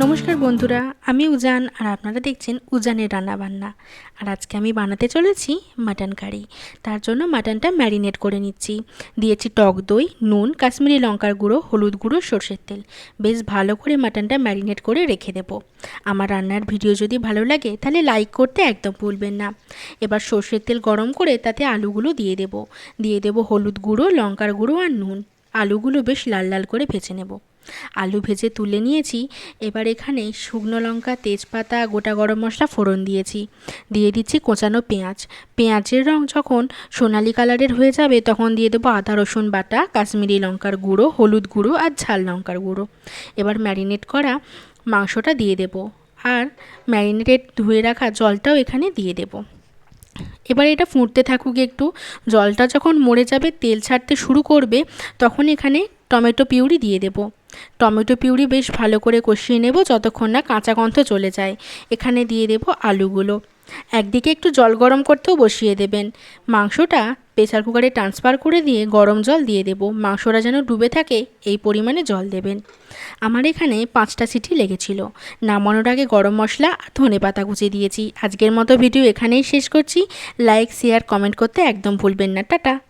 নমস্কার বন্ধুরা, আমি উজান আর আপনারা দেখছেন উজানের রান্না বান্না আর আজকে আমি বানাতে চলেছি মাটন কারি। তার জন্য মাটনটা ম্যারিনেট করে নিচ্ছি। দিয়েছি টক দই, নুন, কাশ্মীরি লঙ্কার গুঁড়ো, হলুদ গুঁড়ো, সর্ষের তেল। বেশ ভালো করে মাটনটা ম্যারিনেট করে রেখে দেবো। আমার রান্নার ভিডিও যদি ভালো লাগে, তাহলে লাইক করতে একদম ভুলবেন না। এবার সর্ষের তেল গরম করে তাতে আলুগুলো দিয়ে দেবো। দিয়ে দেবো হলুদ গুঁড়ো, লঙ্কার গুঁড়ো আর নুন। আলুগুলো বেশ লাল লাল করে ভেজে নেব। আলু ভেজে তুলে নিয়েছি। এবার এখানে শুকনো লঙ্কা, তেজপাতা, গোটা গরম মশলা ফোড়ন দিয়েছি। দিয়ে দিচ্ছি কোচানো পেঁয়াজ। পেঁয়াজের রং যখন সোনালি কালারের হয়ে যাবে, তখন দিয়ে দেবো আদা, রসুন বাটা, কাশ্মীরি লঙ্কার গুঁড়ো, হলুদ গুঁড়ো আর ঝাল লঙ্কার গুঁড়ো। এবার ম্যারিনেট করা মাংসটা দিয়ে দেবো। আর ম্যারিনেটেড ধুয়ে রাখা জলটাও এখানে দিয়ে দেবো। এবার এটা ফুটতে থাকুক একটু। জলটা যখন মরে যাবে, তেল ছাড়তে শুরু করবে, তখন এখানে টমেটো পিউরি দিয়ে দেব। টমেটো পিউরি বেশ ভালো করে কষিয়ে নেব যতক্ষণ না কাঁচা গন্ধ চলে যায়। এখানে দিয়ে দেব আলুগুলো। একদিকে একটু জল গরম করতেও বসিয়ে দেবেন। মাংসটা প্রেসার কুকারে ট্রান্সফার করে দিয়ে গরম জল দিয়ে দেব। মাংসটা যেন ডুবে থাকে, এই পরিমাণে জল দেবেন। আমার এখানে পাঁচটা সিটি লেগেছিল। নামানোর আগে গরম মশলা আর ধনে পাতা কুচি দিয়েছি। আজকের মতো ভিডিও এখানেই শেষ করছি। লাইক, শেয়ার, কমেন্ট করতে একদম ভুলবেন না। টাটা।